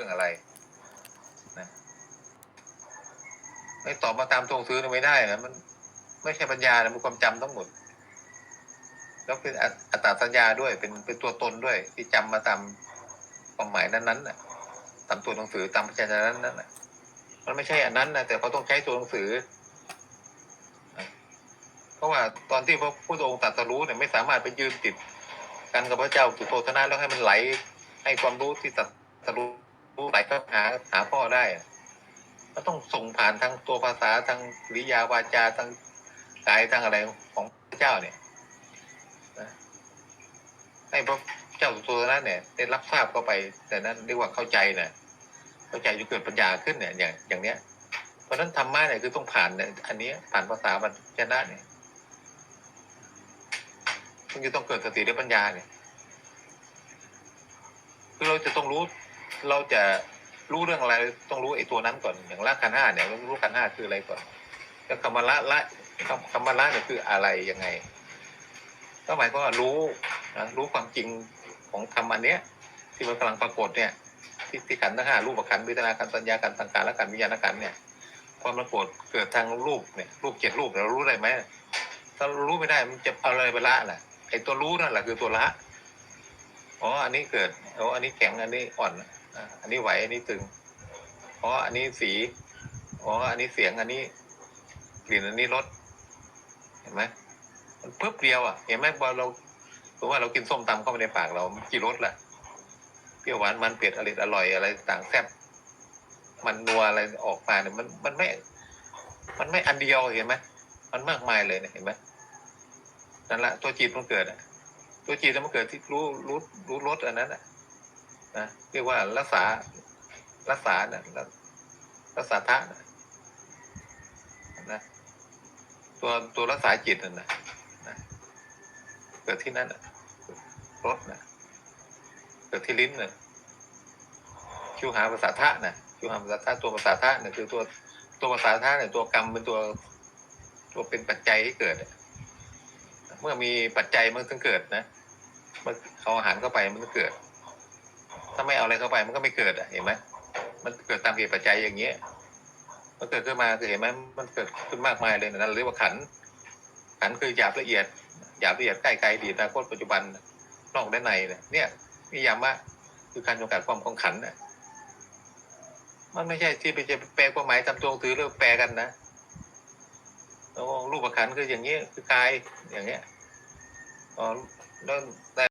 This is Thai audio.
รื่องอะไรนะไม่ตอบมาตามตัวหนังสือไม่ได้นะมันไม่ใช่ปัญญานะมันความจำทั้งหมด แล้วเป็นอัตอัตาสัญญาด้วย เป็นเป็นตัวตนด้วย ที่จำมาตามความหมายนั้นๆน่ะ ตามตัวหนังสือตามพยัญชนะนั้นๆน่ะ มันไม่ใช่อันนั้นนะแต่เขาต้องใช้ตัวหนังสือเพราะว่าตอนที่พระพุทธองค์ตรัสรู้เนี่ยไม่สามารถไปยืนติดกันกับพระเจ้าสุโธทนะแล้วให้มันไหลให้ความรู้ที่ตรัสรู้ ไหลเข้าหาหาพ่อได้ก็ต้องส่งผ่านทางตัวภาษาทางกริยาวาจาทางกายทางอะไรของพระเจ้าเนี่ยนะให้พระเจ้าสุโธทนเนี่ยได้รับทราบเข้าไป แต่นั้นเรียกว่าเข้าใจเนี่ยเข้าใจจนเกิดปัญญาขึ้นเนี่ยอย่างอย่างเนี้ย เพราะฉะนั้นธรรมะเนี่ยคือต้องผ่านเนี่ยอันนี้ผ่านภาษาบรรจนะเนี่ยมันจะต้องเกิดสติและปัญญาเนี่ยคือเราจะต้องรู้ เราจะรู้เรื่องอะไรต้องรู้ไอ้ตัวนั้นก่อนอย่างละขันห้าเนี่ยเรารู้ขันห้าคืออะไรก่อนแล้วคำว่าละละคำคำว่าละเนี่ยคืออะไรยังไงก็หมายความว่ารู้นะรู้ความจริงของธรรมอันเนี้ย ที่มันกำลังปรากฏเนี่ยที่ที่ขันทั้งห้ารูปขันธ์เวทนาขันสัญญาขันธ์สังขารและขันวิญญาณขันเนี่ยความปรากฏเกิดทางรูปเนี่ยรูปเจ็ดรูปเรารู้ได้ไหมถ้ารู้ไม่ได้มันจะเอาอะไรไปละล่ะไอ้ตัวรู้นั่นแหละคือตัวละอ๋ออันนี้เกิดอ๋ออันนี้แข็งอันนี้อ่อน อันนี้ไหวอันนี้ตึงอ๋ออันนี้สีอ๋ออันนี้เสียงอันนี้กลิ่นอันนี้รสเห็นไหมมันปึ๊บเดียวอะเห็นไหมพอเราสมมติว่าเรากินส้มตำเข้าไปในปากเรามันกี่รสล่ะเปรี้ยวหวานมันเผ็ดอร่อยอร่อยอะไรต่างแซ่บมันนัวอะไรออกมาเนี่ยมันมันไม่ มันไม่อันเดียวเห็นไหมมันมากมายเลยเนี่ยเห็นไหมนั่นแหละตัวจิตมันเกิดอะ ตัวจิตมันเกิดที่รู้รู้รู้รสอันนั้นนะ นะเรียกว่ารักษารักษาเนะรักรักษาทะนะนะตัวตัวรักษาจิตนั่นนะนะเกิดที่นั่นนะรสนะเกิดที่ลิ้นนะคิวหาภาษาทะนะคิวหาภาษาทะตัวภาษาทะเนี่ยคือตัวตัวภาษาทะเนี่ยตัวกรรมเป็นตัวตัวเป็นปัจจัยให้เกิดเมื่อมีปัจจัยมันถึงเกิดนะมันเอาอาหารเข้าไปมันก็เกิด ไม่เอาอะไรเข้าไป มันก็ไม่เกิดอะเห็นไหมมันเกิดตามเหตุปัจจัยอย่างเงี้ยมันเกิดขึ้นมาคือเห็นไหมมันเกิดขึ้นมากมายเลยนะนั่นเรียกว่าขัน ขันคือหยาบละเอียดหยาบละเอียดใกล้ไกลดีตอนาคตปัจจุบันนอกและในเนี่ยเนี่ยนิยามว่าคือการจำกัดความของขันน่ะมันไม่ใช่ที่ไปจะแปลความหมายตามตัวหนังสือแล้วแปลกันนะแล้วรูปขันคืออย่างนี้คือกายอย่างเงี้ยอ๋อแล้วแต่